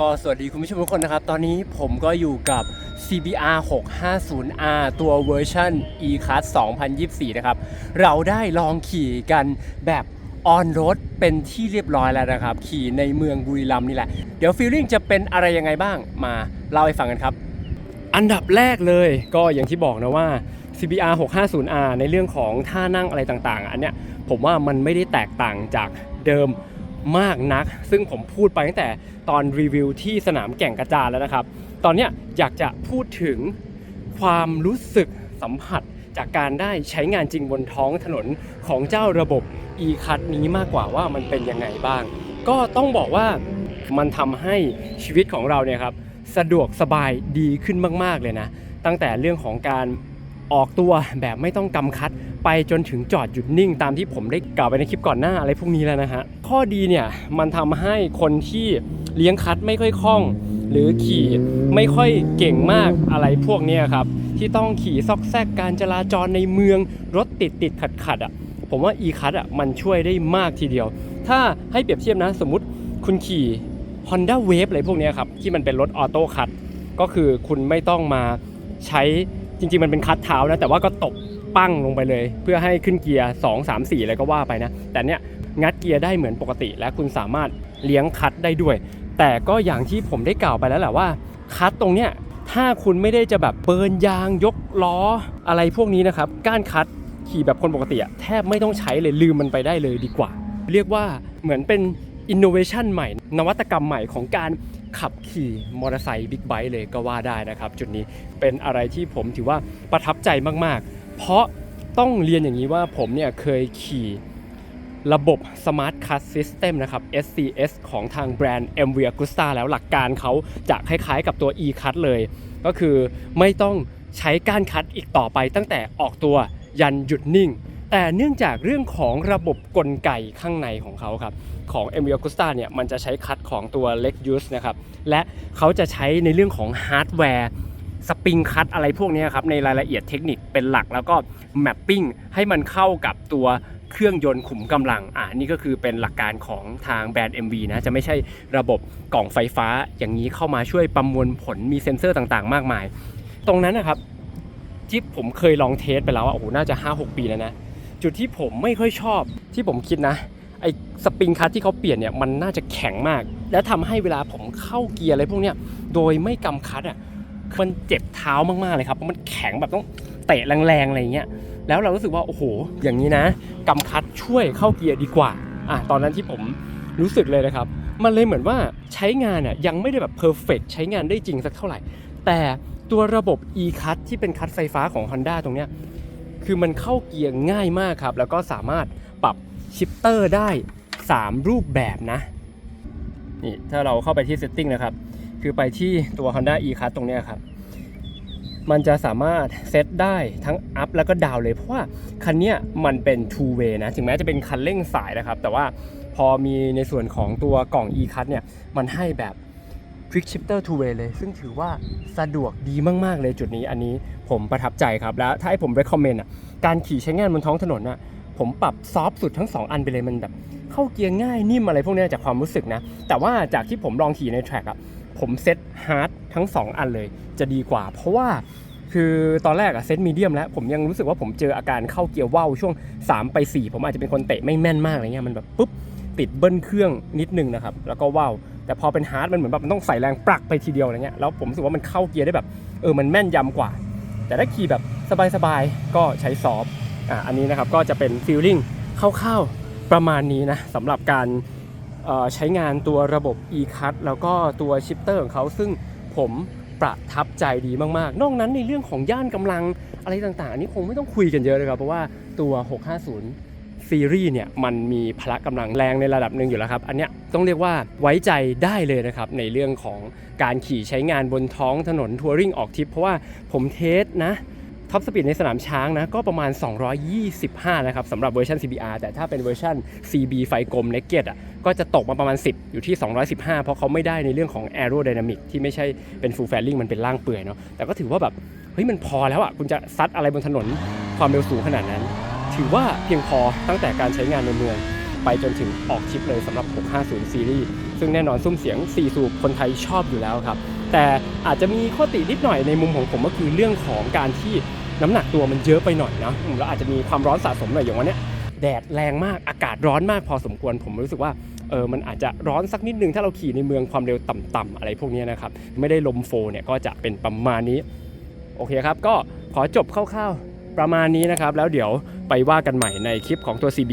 ก็สวัสดีคุณผู้ชมทุกคนนะครับ ตอนนี้ผมก็อยู่กับ CBR 650R ตัวเวอร์ชัน e-class 2024 นะครับ เราได้ลองขี่กันแบบออนรถเป็นที่เรียบร้อยแล้วนะครับ ขี่ในเมืองบุรีรัมย์นี่แหละ เดี๋ยวฟีลลิ่งจะเป็นอะไรยังไงบ้างมาเล่าให้ฟังกันครับ อันดับแรกเลยก็อย่างที่บอกนะว่า CBR 650R ในเรื่องของท่านั่งอะไรต่างๆ อันเนี้ยผมว่ามันไม่ได้แตกต่างจากเดิม มากนัก ซึ่งผมพูดไปตั้งแต่ตอนรีวิวที่สนามแก่งกระจานแล้วนะครับ ตอนนี้อยากจะพูดถึงความรู้สึกสัมผัสจากการได้ใช้งานจริงบนท้องถนนของเจ้าระบบ e-cut นี้มากกว่าว่ามันเป็นยังไงบ้าง ก็ต้องบอกว่ามันทำให้ชีวิตของเราเนี่ยครับสะดวกสบายดีขึ้นมาก ๆ เลยนะ ตั้งแต่เรื่องของการ ออกตัวแบบไม่ต้องกำคัด ไปจนถึงจอดหยุดนิ่งตามที่ผมได้กล่าวไปในคลิปก่อนหน้าอะไรพวกนี้แล้วนะฮะข้อดีเนี่ยมันทำให้คนที่เลี้ยงคัดไม่ค่อยคล่อง หรือขี่ไม่ค่อยเก่งมากอะไรพวกนี้ครับที่ต้องขี่ซอกแซกการจราจรในเมืองรถติดติดขัดขัดๆอะผมว่า e คัทอะมันช่วยได้มากทีเดียว ถ้าให้เปรียบเทียบนะสมมติคุณขี่ Honda Wave อะไรพวกนี้ครับ ที่มันเป็นรถออโต้คัทก็คือคุณไม่ต้องมาใช้ จริงๆมันเป็นคัทเท้านะแต่ว่าก็ตบปั้งลงไปเลย เพื่อให้ขึ้นเกียร์ 2 3 4อะไรก็ว่าไปนะ แต่เนี้ยงัดเกียร์ได้เหมือนปกติ และคุณสามารถเลี้ยงคัทได้ด้วย แต่ก็อย่างที่ผมได้กล่าวไปแล้วแหละว่าคัทตรงเนี้ยถ้าคุณไม่ได้จะแบบเบิร์นยางยกล้ออะไรพวกนี้นะครับก้านคัทขี่แบบคนปกติอะแทบไม่ต้องใช้เลยลืมมันไปได้เลยดีกว่า เรียกว่าเหมือนเป็นอินโนเวชันใหม่ นวัตกรรมใหม่ของการ ขับขี่มอเตอร์ไซค์บิ๊กไบค์เลยก็ว่าได้นะครับ จุดนี้เป็นอะไรที่ผมถือว่าประทับใจมากๆ เพราะต้องเรียนอย่างนี้ว่าผมเนี่ยเคยขี่ระบบ Smart Cut System นะครับ SCS ของทางแบรนด์ MV Agusta แล้วหลักการเขาจะคล้ายๆกับตัว e-cut เลย ก็คือไม่ต้องใช้ก้านคัดอีกต่อไปตั้งแต่ออกตัวยันหยุดนิ่ง แต่เนื่องจากเรื่องของระบบกลไกข้างในของเขาครับของ m v a g u s t a เนี่ยมันจะใช้คัดของตัว Lexus นะครับและเขาจะใช้ในเรื่องของฮาร์ดแวร์สปริงคัดอะไรพวกนี้ครับในรายละเอียดเทคนิคเป็นหลักแล้วก็แมปปิ้งให้มันเข้ากับตัวเครื่องยนต์ขุมกำลัง อ่านี่ก็คือเป็นหลักการของทางแบรนด์ MV นะ จะไม่ใช่ระบบกล่องไฟฟ้าอย่างนี้เข้ามาช่วยประมวลผลมีเซ็นเซอร์ต่างๆ มากมาย ตรงนั้นนะครับที่ผมเคยลองเทสไปแล้วอะโอ้โหน่าจะ 5-6 ปีแล้วนะ จุดที่ผมไม่ค่อยชอบที่ผมคิดนะ ไอ้สปริงคัทที่เขาเปลี่ยนเนี่ยมันน่าจะแข็งมาก และทำให้เวลาผมเข้าเกียร์อะไรพวกเนี้ยโดยไม่กำคัดอะมันเจ็บเท้ามากๆเลยครับเพราะมันแข็งแบบต้องเตะแรงๆอะไรเงี้ยแล้วเรารู้สึกว่าโอ้โห อย่างนี้นะกำคัดช่วยเข้าเกียร์ดีกว่าอะตอนนั้นที่ผมรู้สึกเลยนะครับ มันเลยเหมือนว่าใช้งานอะยังไม่ได้แบบเพอร์เฟกใช้งานได้จริงสักเท่าไหร่ แต่ตัวระบบ e-cut ที่เป็นคัทไฟฟ้าของ Honda ตรงเนี้ย คือมันเข้าเกียร์ง่ายมากครับ แล้วก็สามารถปรับชิปเตอร์ได้ 3 รูปแบบนะ นี่ถ้าเราเข้าไปที่ setting นะครับ คือไปที่ตัว Honda e-cut ตรงนี้ครับ มันจะสามารถเซตได้ทั้ง up แล้วก็ down เลย เพราะว่าคันเนี้ยมันเป็น two way นะ ถึงแม้จะเป็นคันเร่งสายนะครับ แต่ว่าพอมีในส่วนของตัวกล่อง e-cut เนี่ย มันให้แบบ Quick Shifter Two Way เลย ซึ่งถือว่าสะดวกดีมาก ๆ เลยจุดนี้อันนี้ผมประทับใจครับ แล้วถ้าให้ผม recommend อะการขี่ใช้งานบนท้องถนนอะผมปรับซอฟต์สุดทั้ง 2 อันไปเลยมันแบบ เข้าเกียร์ง่ายนิ่มอะไรพวกนี้จากความรู้สึกนะ แต่ว่าจากที่ผมลองขี่ในแทร็กอะผมเซตฮาร์ดทั้ง 2 อันเลยจะดีกว่า เพราะว่าคือตอนแรกอะเซตมีเดียมแล้ว ผมยังรู้สึกว่าผมเจออาการเข้าเกียร์ว่าวช่วง 3 ไป 4 ผมอาจจะเป็นคนเตะไม่แม่นมากอะไรเงี้ยมันแบบปุ๊บติดเบิ้ลเครื่องนิดนึงนะครับ แล้วก็ว้าว แต่พอเป็นฮาร์ดมันเหมือนแบบมันต้องใส่แรงปรักไปทีเดียวอะไรเงี้ยแล้วผมรู้สึกว่ามันเข้าเกียร์ได้แบบเออมันแม่นยำกว่า แต่ถ้าขี่แบบสบายๆก็ใช้ซอฟอะอันนี้นะครับก็จะเป็นฟีลลิ่งคร่าวๆประมาณนี้นะสำหรับการใช้งานตัวระบบ e-cut แล้วก็ตัวชิปเตอร์ของเขาซึ่งผมประทับใจดีมากๆ นอกนั้นในเรื่องของย่านกำลังอะไรต่างๆ อันนี้คงไม่ต้องคุยกันเยอะเลยครับ เพราะว่าตัว 650 ซีรีส์เนี่ยมันมีพละกำลังแรงในระดับหนึ่งอยู่แล้วครับ อันเนี้ยต้องเรียกว่าไว้ใจได้เลยนะครับ ในเรื่องของการขี่ใช้งานบนท้องถนนทัวริงออกทริป เพราะว่าผมเทสนะท็อปสปีดในสนามช้างนะก็ประมาณ 225 นะครับสำหรับเวอร์ชัน CBR แต่ถ้าเป็นเวอร์ชัน CB ไฟกลม Naked อะก็จะตกมาประมาณ 10 อยู่ที่ 215 เพราะเขาไม่ได้ในเรื่องของ Aerodynamic ที่ไม่ใช่เป็น Full Fairing มันเป็นล่างเปื่อยเนาะแต่ก็ถือว่าแบบเฮ้ยมันพอแล้วอะคุณจะซัดอะไรบนถนนความเร็วสูงขนาดนั้น ถือว่าเพียงพอตั้งแต่การใช้งานในเมือง ไปจนถึงออกชิปเลยสำหรับ 650 ซีรีส์ ซึ่งแน่นอนซุ้มเสียง 4 สูบคนไทยชอบอยู่แล้วครับ แต่อาจจะมีข้อตินิดหน่อยในมุมของผมก็คือเรื่องของการที่น้ำหนักตัวมันเยอะไปหน่อยนะแล้วอาจจะมีความร้อนสะสมหน่อยอย่างวันเนี้ยแดดแรงมากอากาศร้อนมากพอสมควร ผมรู้สึกว่าเออมันอาจจะร้อนสักนิดนึงถ้าเราขี่ในเมืองความเร็วต่ำๆอะไรพวกนี้นะครับไม่ได้ลมโฟเนี่ยก็จะเป็นประมาณนี้ โอเคครับ ก็ขอจบคร่าวๆประมาณนี้นะครับ แล้วเดี๋ยว ไปว่ากันใหม่ในคลิปของตัว CB